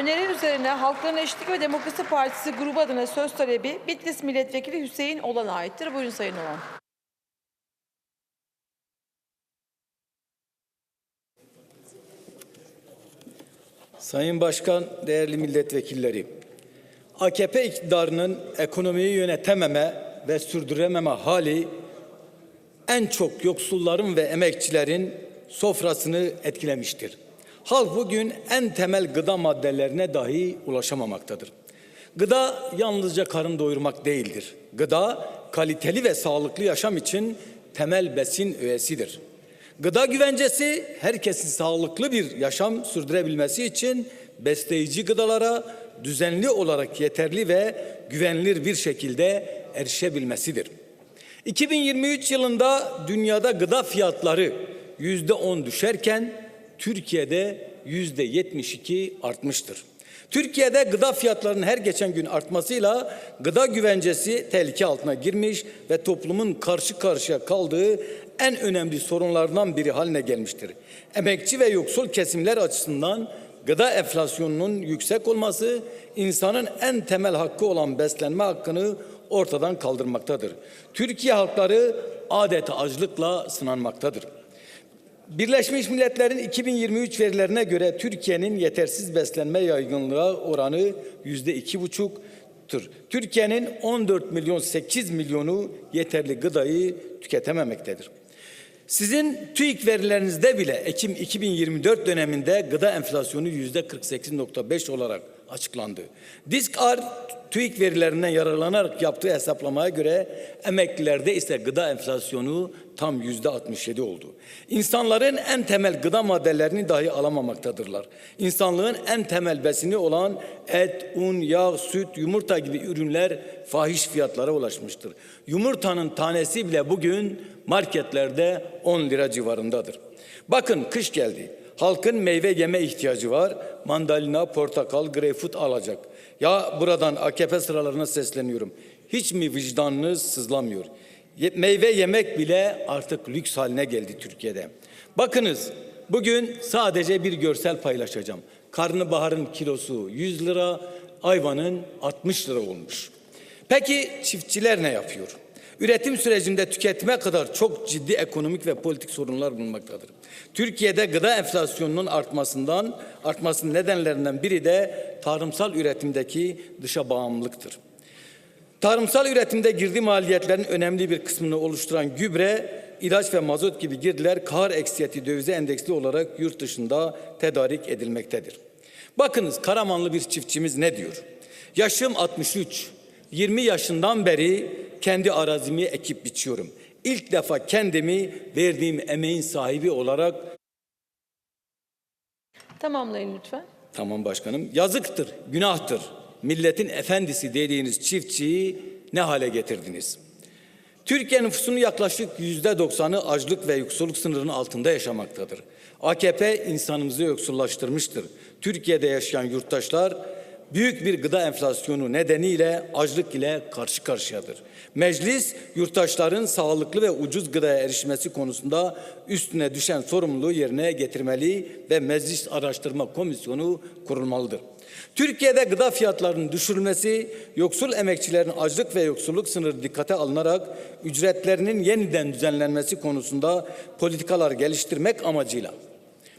Öneri üzerine Halkların Eşitlik ve Demokrasi Partisi grubu adına söz talebi Bitlis Milletvekili Hüseyin Olan'a aittir. Buyurun Sayın Olan. Sayın Başkan, değerli milletvekilleri, AKP iktidarının ekonomiyi yönetememe ve sürdürememe hali en çok yoksulların ve emekçilerin sofrasını etkilemiştir. Halk bugün en temel gıda maddelerine dahi ulaşamamaktadır. Gıda yalnızca karın doyurmak değildir. Gıda kaliteli ve sağlıklı yaşam için temel besin öğesidir. Gıda güvencesi herkesin sağlıklı bir yaşam sürdürebilmesi için besleyici gıdalara düzenli olarak yeterli ve güvenilir bir şekilde erişebilmesidir. 2023 yılında dünyada gıda fiyatları yüzde on düşerken Türkiye'de yüzde 72 artmıştır. Türkiye'de gıda fiyatlarının her geçen gün artmasıyla gıda güvencesi tehlike altına girmiş ve toplumun karşı karşıya kaldığı en önemli sorunlardan biri haline gelmiştir. Emekçi ve yoksul kesimler açısından gıda enflasyonunun yüksek olması insanın en temel hakkı olan beslenme hakkını ortadan kaldırmaktadır. Türkiye halkları adeta açlıkla sınanmaktadır. Birleşmiş Milletler'in 2023 verilerine göre Türkiye'nin yetersiz beslenme yaygınlığı oranı yüzde iki buçuktur. Türkiye'nin 14 milyon 8 milyonu yeterli gıdayı tüketememektedir. Sizin TÜİK verilerinizde bile Ekim 2024 döneminde gıda enflasyonu yüzde 48.5 olarak açıklandı. Diskar TÜİK verilerinden yararlanarak yaptığı hesaplamaya göre emeklilerde ise gıda enflasyonu tam yüzde 67 oldu. İnsanların en temel gıda maddelerini dahi alamamaktadırlar. İnsanlığın en temel besini olan et, un, yağ, süt, yumurta gibi ürünler fahiş fiyatlara ulaşmıştır. Yumurtanın tanesi bile bugün marketlerde 10 lira civarındadır. Bakın kış geldi. Halkın meyve yeme ihtiyacı var. Mandalina, portakal, greyfurt alacak. Ya buradan AKP sıralarına sesleniyorum. Hiç mi vicdanınız sızlamıyor? Meyve yemek bile artık lüks haline geldi Türkiye'de. Bakınız bugün sadece bir görsel paylaşacağım. Karnabaharın kilosu 100 lira, ayvanın 60 lira olmuş. Peki çiftçiler ne yapıyor? Üretim sürecinde tüketime kadar çok ciddi ekonomik ve politik sorunlar bulunmaktadır. Türkiye'de gıda enflasyonunun artmasından artmasının nedenlerinden biri de tarımsal üretimdeki dışa bağımlılıktır. Tarımsal üretimde girdi maliyetlerin önemli bir kısmını oluşturan gübre, ilaç ve mazot gibi girdiler kar eksiyeti dövize endeksli olarak yurt dışında tedarik edilmektedir. Bakınız Karamanlı bir çiftçimiz ne diyor? Yaşım 63. 20 yaşından beri kendi arazimi ekip biçiyorum. İlk defa kendimi verdiğim emeğin sahibi olarak Tamamlayın lütfen. Tamam başkanım. Yazıktır, günahtır. Milletin efendisi dediğiniz çiftçiyi ne hale getirdiniz? Türkiye nüfusunun yaklaşık yüzde doksanı açlık ve yoksulluk sınırının altında yaşamaktadır. AKP insanımızı yoksullaştırmıştır. Türkiye'de yaşayan yurttaşlar büyük bir gıda enflasyonu nedeniyle açlık ile karşı karşıyadır. Meclis yurttaşların sağlıklı ve ucuz gıdaya erişmesi konusunda üstüne düşen sorumluluğu yerine getirmeli ve Meclis Araştırma Komisyonu kurulmalıdır. Türkiye'de gıda fiyatlarının düşürülmesi, yoksul emekçilerin açlık ve yoksulluk sınırı dikkate alınarak ücretlerinin yeniden düzenlenmesi konusunda politikalar geliştirmek amacıyla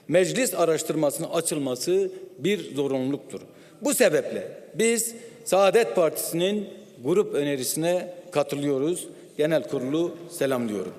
meclis araştırmasının açılması bir zorunluluktur. Bu sebeple biz Saadet Partisi'nin grup önerisine katılıyoruz. Genel kurulu selamlıyorum.